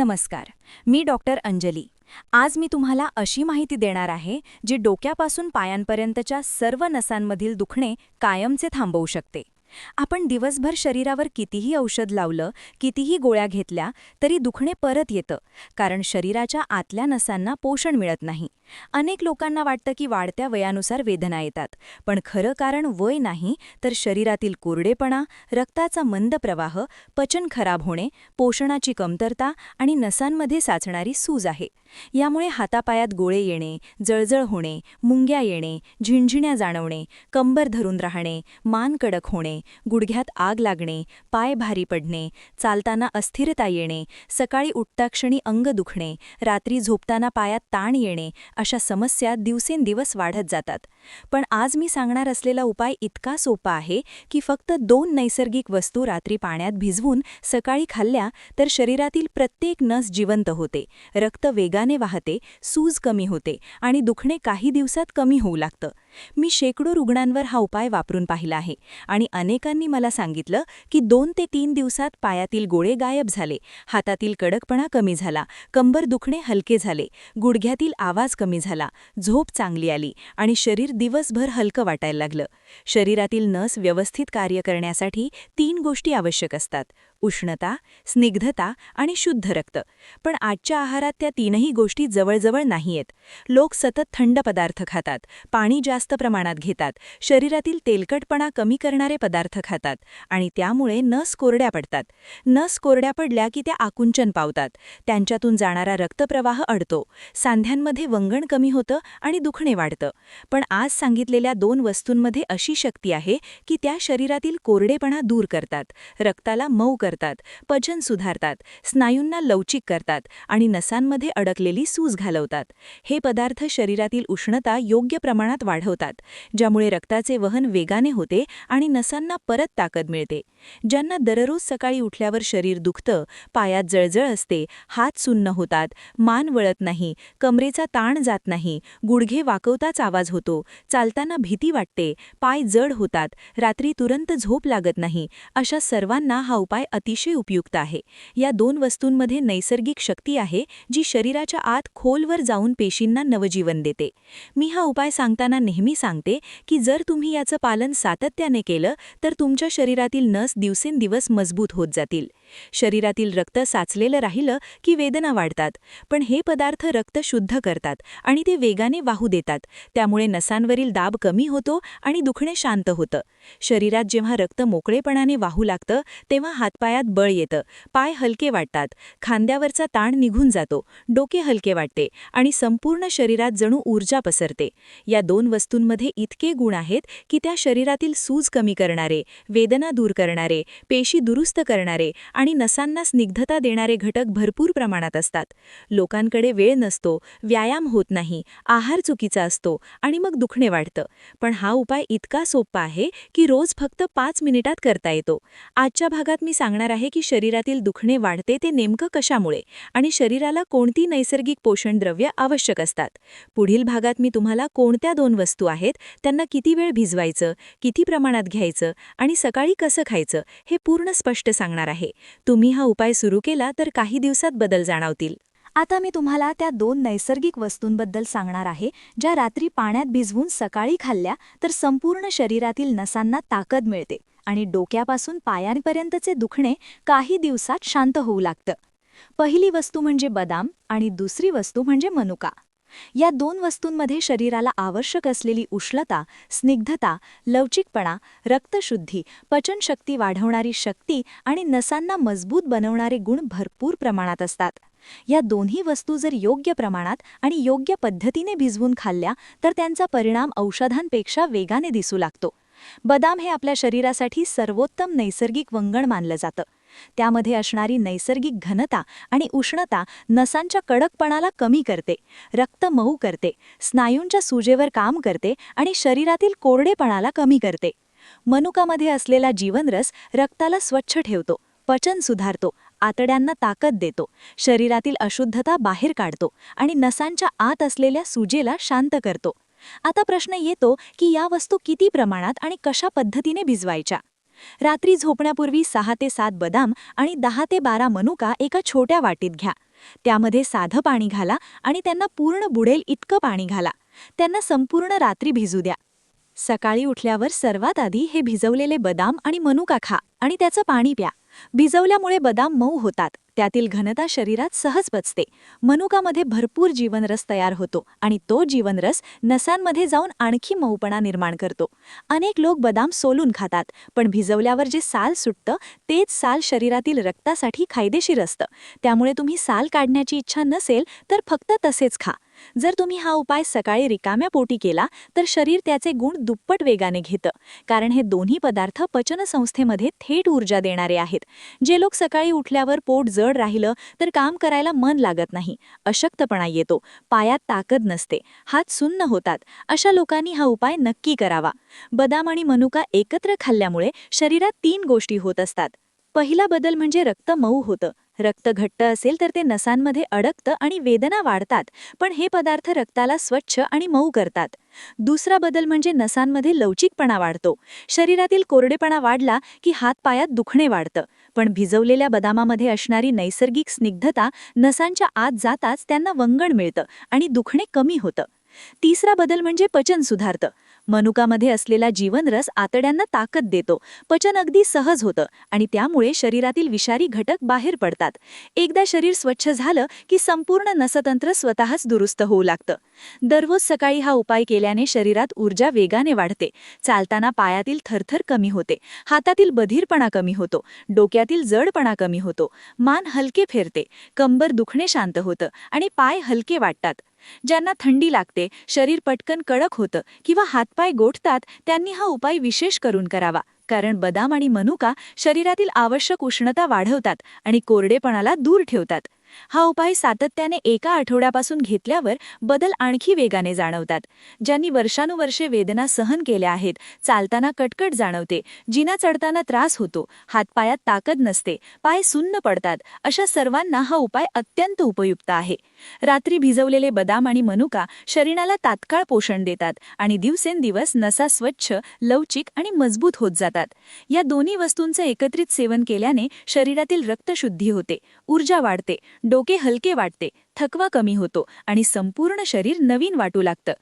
नमस्कार मी डॉक्टर अंजली. आज मी तुम्हाला अशी माहिती देणार आहे जी डोक्यापासून पायांपर्यंतच्या सर्व नसांमधील दुखणे कायमचे थांबवू शकते. आपण दिवसभर शरीरावर कितीही औषध लावलं कितीही गोळ्या घेतल्या तरी दुखणे परत येतं कारण शरीराच्या आतल्या नसांना पोषण मिळत नाही. अनेक लोकांना वाटतं की वाढत्या वयानुसार वेदना येतात. पण खरं कारण वय नाही तर शरीरातील कोरडेपणा रक्ताचा मंद प्रवाह पचन खराब होणे पोषणाची कमतरता आणि नसांमध्ये साचणारी सूज आहे. यामुळे हातापायात गोळे येणे जळजळ होणे मुंग्या येणे झिणझिण्या जाणवणे कंबर धरून राहणे मान कडक होणे गुडघ्यात आग लागणे पाय भारी पडणे चालताना अस्थिरता येणे सकाळी उठताक्षणी अंग दुखणे रात्री झोपताना पायात ताण येणे अशा समस्या दिवसेंदिवस वाढत जातात. पण आज मी सांगणार असलेला उपाय इतका सोपा आहे की फक्त दोन नैसर्गिक वस्तू रात्री पाण्यात भिजवून सकाळी खाल्ल्या तर शरीरातील प्रत्येक नस जिवंत होते रक्त वेगाने वाहते सूज कमी होते आणि दुखणे काही दिवसात कमी होऊ लागतं. मी शेकडो रुग्णांवर हा उपाय वापरून पाहिला आहे आणि अनेकांनी मला सांगितलं की दोन ते तीन दिवसात पायातील गोळे गायब झाले हातातील कडकपणा कमी झाला कंबर दुखणे हलके झाले गुडघ्यातील आवाज कमी झाला झोप चांगली आली आणि शरीर दिवसभर हलकं वाटायला लागलं. शरीरातील नस व्यवस्थित कार्य करण्यासाठी तीन गोष्टी आवश्यक असतात. उष्णता स्निग्धता आणि शुद्ध रक्त. पण आजच्या आहारात त्या तीनही गोष्टी जवळजवळ नाहीयेत. लोक सतत थंड पदार्थ खातात पाणी जास्त प्रमाणात घेतात शरीरातील तेलकटपणा कमी करणारे पदार्थ खातात आणि त्यामुळे नस कोरड्या पडतात. नस कोरड्या पडल्या की त्या आकुंचन पावतात. त्यांच्यातून जाणारा रक्तप्रवाह अडतो. सांध्यांमध्ये वंगण कमी होतं आणि दुखणे वाढतं. पण आज सांगितलेल्या दोन वस्तूंमध्ये अशी शक्ती आहे की त्या शरीरातील कोरडेपणा दूर करतात. रक्ताला मऊ करतात. करतात पचन सुधारतात स्नायूंना लवचिक करतात आणि नसांमध्ये अडकलेली सूज घालवतात. हे पदार्थ शरीरातील उष्णता योग्य प्रमाणात वाढवतात ज्यामुळे रक्ताचे वहन वेगाने होते आणि नसांना परत ताकद मिळते. ज्यांना दररोज सकाळी उठल्यावर शरीर दुखतं पायात जळजळ असते हात सुन्न होतात मान वळत नाही कमरेचा ताण जात नाही गुडघे वाकवताच आवाज होतो चालताना भीती वाटते पाय जड होतात रात्री तुरंत झोप लागत नाही अशा सर्वांना हा उपाय अतिशय उपयुक्त आहे. या दोन वस्तूंमध्ये नैसर्गिक शक्ती आहे जी शरीराच्या आत खोलवर जाऊन पेशींना नवजीवन देते. मी हा उपाय सांगताना नेहमी सांगते की जर तुम्ही याचं पालन सातत्याने केलं तर तुमच्या शरीरातील नस दिवसेंदिवस मजबूत होत जातील. शरीरातील रक्त साचलेलं राहिलं की वेदना वाढतात पण हे पदार्थ रक्त शुद्ध करतात आणि ते वेगाने वाहू देतात. त्यामुळे नसांवरील दाब कमी होतो आणि दुखणे शांत होतं. शरीरात जेव्हा रक्त मोकळेपणाने वाहू लागतं तेव्हा हातपायात बळ येतं पाय हलके वाटतात खांद्यावरचा ताण निघून जातो डोके हलके वाटते आणि संपूर्ण शरीरात जणू ऊर्जा पसरते. या दोन वस्तूंमध्ये इतके गुण आहेत की त्या शरीरातील सूज कमी करणारे वेदना दूर करणारे पेशी दुरुस्त करणारे आणि नसांना स्निग्धता देणारे घटक भरपूर प्रमाणात असतात. लोकांकडे वेळ नसतो व्यायाम होत नाही आहार चुकीचा असतो आणि मग दुखणे वाढतं. पण हा उपाय इतका सोपा आहे की रोज फक्त पाच मिनिटात करता येतो. आजच्या भागात मी सांगणार आहे की शरीरातील दुखणे वाढते ते नेमकं कशामुळे आणि शरीराला कोणती नैसर्गिक पोषण द्रव्य आवश्यक असतात. पुढील भागात मी तुम्हाला कोणत्या दोन वस्तू आहेत त्यांना किती वेळ भिजवायचं किती प्रमाणात घ्यायचं आणि सकाळी कसं खायचं हे पूर्ण स्पष्ट सांगणार आहे. तुम्ही हा उपाय सुरू केला तर काही दिवसात बदल जाणवतील. आता मी तुम्हाला त्या दोन नैसर्गिक वस्तूंबद्दल सांगणार आहे ज्या रात्री पाण्यात भिजवून सकाळी खाल्ल्या तर संपूर्ण शरीरातील नसांना ताकद मिळते आणि डोक्यापासून पायांपर्यंतचे दुखणे काही दिवसात शांत होऊ लागतं. पहिली वस्तू म्हणजे बदाम आणि दुसरी वस्तू म्हणजे मनुका. या दोन वस्तूंमध्ये शरीराला आवश्यक असलेली उष्णता स्निग्धता लवचिकपणा रक्तशुद्धी पचनशक्ती वाढवणारी शक्ती आणि नसांना मजबूत बनवणारे गुण भरपूर प्रमाणात असतात. या दोन्ही वस्तू जर योग्य प्रमाणात आणि योग्य पद्धतीने भिजवून खाल्ल्या तर त्यांचा परिणाम औषधांपेक्षा वेगाने दिसू लागतो. बदाम हे आपल्या शरीरासाठी सर्वोत्तम नैसर्गिक वंगण मानलं जातं. त्यामध्ये असणारी नैसर्गिक घनता आणि उष्णता नसांच्या कडकपणाला कमी करते रक्त मऊ करते स्नायूंच्या सुजेवर काम करते आणि शरीरातील कोरडेपणाला कमी करते. मनुकामध्ये असलेला जीवनरस रक्ताला स्वच्छ ठेवतो पचन सुधारतो आतड्यांना ताकद देतो शरीरातील अशुद्धता बाहेर काढतो आणि नसांच्या आत असलेल्या सुजेला शांत करतो. आता प्रश्न येतो की या वस्तू किती प्रमाणात आणि कशा पद्धतीने भिजवायच्या? रात्री झोपण्यापूर्वी सहा ते सात बदाम आणि दहा ते बारा मनुका एका छोट्या वाटीत घ्या. त्यामध्ये साधं पाणी घाला आणि त्यांना पूर्ण बुडेल इतकं पाणी घाला. त्यांना संपूर्ण रात्री भिजू द्या. सकाळी उठल्यावर सर्वात आधी हे भिजवलेले बदाम आणि मनुका खा आणि त्याचं पाणी प्या. भिजवल्यामुळे बदाम मऊ होतात. त्यातील घनता शरीरात सहज पचते मनुकामध्ये भरपूर जीवनरस तयार होतो आणि तो जीवनरस नसांमध्ये जाऊन आणखी मऊपणा निर्माण करतो. अनेक लोक बदाम सोलून खातात पण भिजवल्यावर जे साल सुटतं तेच साल शरीरातील रक्तासाठी फायदेशीर असतं. त्यामुळे तुम्ही साल काढण्याची इच्छा नसेल तर फक्त तसेच खा. जर तुम्ही हा उपाय सकाळी रिकाम्या पोटी केला तर शरीर त्याचे गुण दुप्पट वेगाने घेतं. कारण हे दोन्ही पदार्थ पचनसंस्थेमध्ये थेट ऊर्जा देणारे आहेत. जे लोक सकाळी उठल्यावर पोट जड राहिलं तर काम करायला मन लागत नाही. अशक्तपणा येतो. पायात ताकद नसते. हात सुन्न होतात. अशा लोकांनी हा उपाय नक्की करावा. बदाम आणि मनुका एकत्र खाल्ल्यामुळे शरीरात तीन गोष्टी होत असतात. पहिला बदल म्हणजे रक्त मऊ होतं. रक्त घट्ट असेल तर ते नसांमध्ये अडकतं आणि वेदना वाढतात पण हे पदार्थ रक्ताला स्वच्छ आणि मऊ करतात. दुसरा बदल म्हणजे नसांमध्ये लवचिकपणा वाढतो. शरीरातील कोरडेपणा वाढला की हातपायात दुखणे वाढतं. पण भिजवलेल्या बदामामध्ये असणारी नैसर्गिक स्निग्धता नसांच्या आत जाताच त्यांना वंगण मिळतं आणि दुखणे कमी होतं. तिसरा बदल म्हणजे पचन सुधारतं. मनुकामध्ये असलेला जीवनरस आतड्यांना ताकद देतो. पचन अगदी सहज होतं आणि त्यामुळे शरीरातील विषारी घटक बाहेर पडतात. एकदा शरीर स्वच्छ झालं की संपूर्ण नसतंत्र स्वतःच दुरुस्त होऊ लागतं. दररोज सकाळी हा उपाय केल्याने शरीरात ऊर्जा वेगाने वाढते. चालताना पायातील थरथर कमी होते. हातातील बधीरपणा कमी होतो. डोक्यातील जडपणा कमी होतो. मान हलके फेरते. कंबर दुखणे शांत होतं आणि पाय हलके वाटतात. ज्यांना थंडी लागते शरीर पटकन कडक होतं किंवा हातपाय गोठतात त्यांनी हा उपाय विशेष करून करावा. कारण बदाम आणि मनुका शरीरातील आवश्यक उष्णता वाढवतात आणि कोरडेपणाला दूर ठेवतात. हा उपाय सातत्याने एका आठवड्यापासून घेतल्यावर बदल आणखी वेगाने जाणवतात. ज्यांनी वर्षानुवर्षे वेदना सहन केल्या आहेत चालताना कटकट जाणवते जिना चढताना त्रास होतो हातपायात ताकद नसते पाय सुन्न पडतात अशा सर्वांना हा उपाय अत्यंत उपयुक्त आहे. रात्री भिजवलेले बदाम आणि मनुका शरीराला तात्काळ पोषण देतात आणि दिवसेंदिवस नसा स्वच्छ लवचिक आणि मजबूत होत जातात. या दोन्ही वस्तूंचं एकत्रित सेवन केल्याने शरीरातील रक्तशुद्धी होते ऊर्जा वाढते डोके हलके वाटते थकवा कमी होतो आणि संपूर्ण शरीर नवीन वाटू लागतं.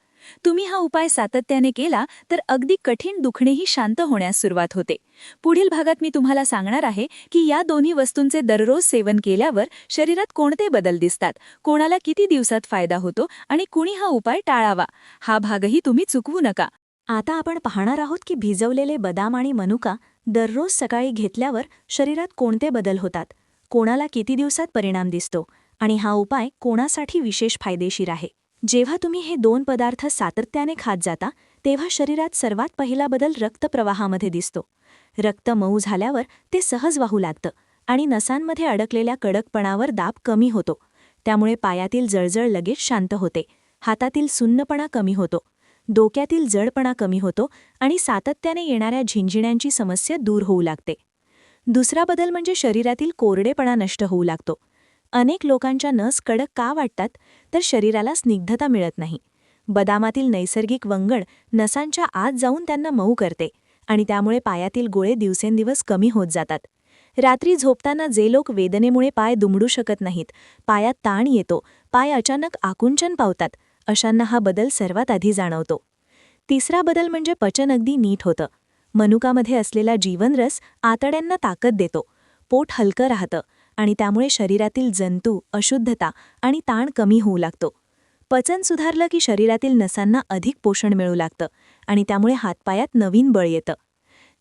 तुम्ही हा उपाय सातत्याने केला तर अगदी कठीण दुखणेही शांत होण्यास सुरुवात होते. पुढील भागात मी तुम्हाला सांगणार आहे की या दोन्ही वस्तूंचे दररोज सेवन केल्यावर शरीरात कोणते बदल दिसतात कोणाला किती दिवसात फायदा होतो आणि कुणी हा उपाय टाळावा हा भागही तुम्ही चुकवू नका. आता आपण पाहणार आहोत की भिजवलेले बदाम आणि मनुका दररोज सकाळी घेतल्यावर शरीरात कोणते बदल होतात. कोणाला किती दिवसात परिणाम दिसतो आणि हा उपाय कोणासाठी विशेष फायदेशीर आहे? जेव्हा तुम्ही हे दोन पदार्थ सातत्याने खात जाता तेव्हा शरीरात सर्वात पहिला बदल रक्तप्रवाहामध्ये दिसतो. रक्त मऊ झाल्यावर ते सहज वाहू लागतं आणि नसांमध्ये अडकलेल्या कडकपणावर दाब कमी होतो. त्यामुळे पायातील जळजळ लगेच शांत होते. हातातील सुन्नपणा कमी होतो. डोक्यातील जडपणा कमी होतो आणि सातत्याने येणाऱ्या झिंझिण्यांची समस्या दूर होऊ लागते. दुसरा बदल म्हणजे शरीरातील कोरडेपणा नष्ट होऊ लागतो. अनेक लोकांच्या नस कडक का वाटतात तर शरीराला स्निग्धता मिळत नाही. बदामातील नैसर्गिक वंगण नसांच्या आत जाऊन त्यांना मऊ करते आणि त्यामुळे पायातील गोळे दिवसेंदिवस कमी होत जातात. रात्री झोपताना जे लोक वेदनेमुळे पाय दुमडू शकत नाहीत पायात ताण येतो पाय अचानक आकुंचन पावतात अशांना हा बदल सर्वात आधी जाणवतो. तिसरा बदल म्हणजे पचन अगदी नीट होतं. मनुकामध्ये असलेला जीवनरस आतड्यांना ताकद देतो. पोट हलकं राहतं आणि त्यामुळे शरीरातील जंतू अशुद्धता आणि ताण कमी होऊ लागतो. पचन सुधारलं की शरीरातील नसांना अधिक पोषण मिळू लागतं आणि त्यामुळे हातपायात नवीन बळ येतं.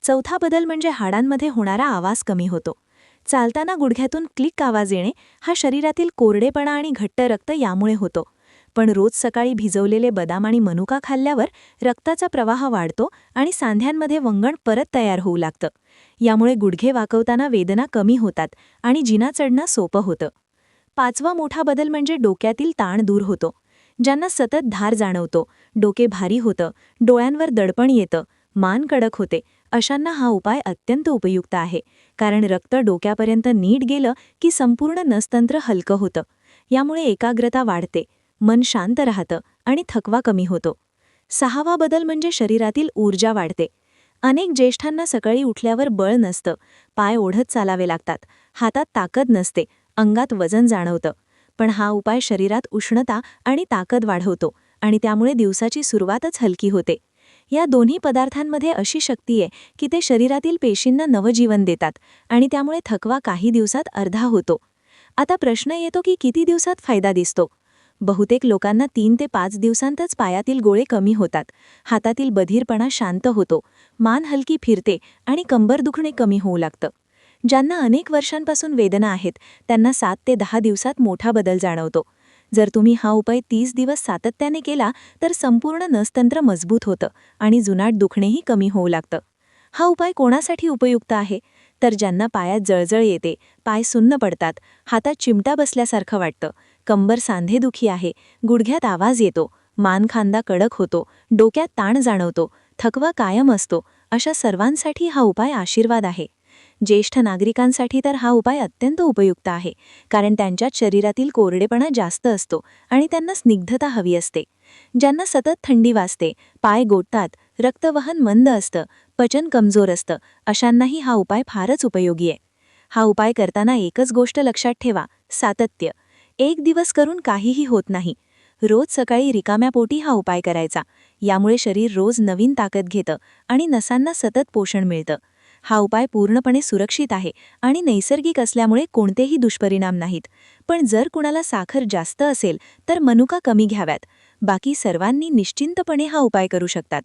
चौथा बदल म्हणजे हाडांमध्ये होणारा आवाज कमी होतो. चालताना गुडघ्यातून क्लिक आवाज येणे हा शरीरातील कोरडेपणा आणि घट्ट रक्त यामुळे होतो. पण रोज सकाळी भिजवलेले बदाम आणि मनुका खाल्ल्यावर रक्ताचा प्रवाह वाढतो आणि सांध्यांमध्ये वंगण परत तयार होऊ लागतं. यामुळे गुडघे वाकवताना वेदना कमी होतात आणि जिना चढणं सोपं होतं. पाचवा मोठा बदल म्हणजे डोक्यातील ताण दूर होतो. ज्यांना सतत धार जाणवतो डोके भारी होतं डोळ्यांवर दडपण येतं मान कडक होते अशांना हा उपाय अत्यंत उपयुक्त आहे कारण रक्त डोक्यापर्यंत नीट गेलं की संपूर्ण नसतंत्र हलकं होतं. यामुळे एकाग्रता वाढते मन शांत राहतं आणि थकवा कमी होतो. सहावा बदल म्हणजे शरीरातील ऊर्जा वाढते. अनेक ज्येष्ठांना सकाळी उठल्यावर बळ नसतं. पाय ओढत चालावे लागतात. हातात ताकद नसते. अंगात वजन जाणवतं. पण हा उपाय शरीरात उष्णता आणि ताकद वाढवतो आणि त्यामुळे दिवसाची सुरुवातच हलकी होते. या दोन्ही पदार्थांमध्ये अशी शक्ती आहे की ते शरीरातील पेशींना नवजीवन देतात आणि त्यामुळे थकवा काही दिवसात अर्धा होतो. आता प्रश्न येतो की किती दिवसात फायदा दिसतो? बहुतेक लोकांना तीन ते पाच दिवसांतच पायातील गोळे कमी होतात. हातातील बधीरपणा शांत होतो. मान हलकी फिरते आणि कंबर दुखणे कमी होऊ लागतं. ज्यांना अनेक वर्षांपासून वेदना आहेत त्यांना सात ते दहा दिवसात मोठा बदल जाणवतो. जर तुम्ही हा उपाय तीस दिवस सातत्याने केला तर संपूर्ण नसतंत्र मजबूत होतं आणि जुनाट दुखणेही कमी होऊ लागतं. हा उपाय कोणासाठी उपयुक्त आहे? तर ज्यांना पायात जळजळ येते पाय सुन्न पडतात हातात चिमटा बसल्यासारखं वाटतं कंबर सांधेदुखी आहे. गुडघ्यात आवाज येतो. मानखांदा कडक होतो. डोक्यात ताण जाणवतो. थकवा कायम असतो. अशा सर्वांसाठी हा उपाय आशीर्वाद आहे. ज्येष्ठ नागरिकांसाठी तर हा उपाय अत्यंत उपयुक्त आहे. कारण त्यांच्यात शरीरातील कोरडेपणा जास्त असतो आणि त्यांना स्निग्धता हवी असते. ज्यांना सतत थंडी वाजते पाय गोटतात रक्तवहन मंद असतं पचन कमजोर असतं अशांनाही हा उपाय फारच उपयोगी आहे. हा उपाय करताना एकच गोष्ट लक्षात ठेवा सातत्य. एक दिवस करून काहीही होत नाही. रोज सकाळी रिकाम्या पोटी हा उपाय करायचा. यामुळे शरीर रोज नवीन ताकद घेतं आणि नसांना सतत पोषण मिळतं. हा उपाय पूर्णपणे सुरक्षित आहे आणि नैसर्गिक असल्यामुळे कोणतेही दुष्परिणाम नाहीत. पण जर कुणाला साखर जास्त असेल तर मनुका कमी घ्याव्यात. बाकी सर्वांनी निश्चिंतपणे हा उपाय करू शकतात.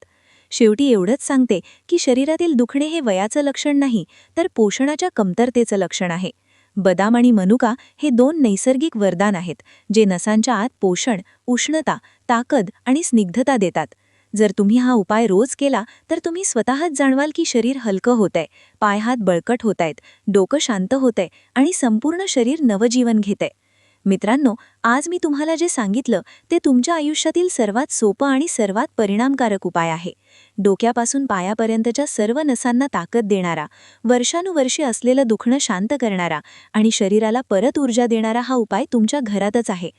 शेवटी एवढंच सांगते की शरीरातील दुखणे हे वयाचं लक्षण नाही तर पोषणाच्या कमतरतेचं लक्षण आहे. बदाम आणि मनुका हे दोन नैसर्गिक वरदान आहेत जे नसांच्या आत पोषण उष्णता ताकद आणि स्निग्धता देतात. जर तुम्ही हा उपाय रोज केला तर तुम्ही स्वतःच जाणवाल की शरीर हलकं होतंय पाय हात बळकट होतायत डोकं शांत होतंय आणि संपूर्ण शरीर नवजीवन घेतंय. मित्रांनो आज मी तुम्हाला जे सांगितलं ते तुमच्या आयुष्यातील सर्वात सोपं आणि सर्वात परिणामकारक उपाय आहे. डोक्यापासून पायापर्यंतच्या सर्व नसांना ताकद देणारा वर्षानुवर्षे असलेलं दुखणं शांत करणारा आणि शरीराला परत ऊर्जा देणारा हा उपाय तुमच्या घरातच आहे.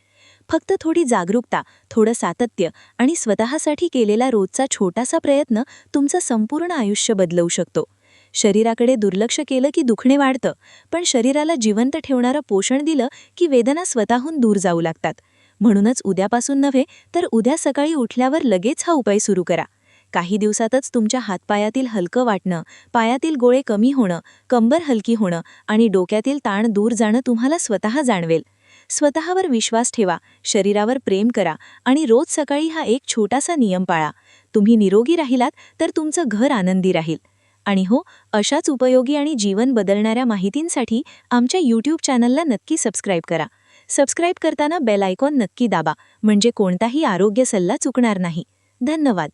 फक्त थोडी जागरूकता थोडं सातत्य आणि स्वतःसाठी केलेला रोजचा छोटासा प्रयत्न तुमचं संपूर्ण आयुष्य बदलवू शकतो. शरीराकडे दुर्लक्ष केलं की दुखणे वाढतं पण शरीराला जिवंत ठेवणारं पोषण दिलं की वेदना स्वतःहून दूर जाऊ लागतात. म्हणूनच उद्यापासून नव्हे तर उद्या सकाळी उठल्यावर लगेच हा उपाय सुरू करा. काही दिवसातच तुमच्या हातपायातील हलकं वाटणं पायातील गोळे कमी होणं कंबर हलकी होणं आणि डोक्यातील ताण दूर जाणं तुम्हाला स्वतः जाणवेल. स्वतःवर विश्वास ठेवा शरीरावर प्रेम करा आणि रोज सकाळी हा एक छोटासा नियम पाळा. तुम्ही निरोगी राहिलात तर तुमचं घर आनंदी राहील. आणि हो अशाच उपयोगी आणि जीवन बदलणाऱ्या माहितींसाठी आमच्या यूट्यूब चॅनलला नक्की सबस्क्राईब करा. सबस्क्राईब करताना बेल आयकॉन नक्की दाबा म्हणजे कोणताही आरोग्य सल्ला चुकणार नाही. धन्यवाद.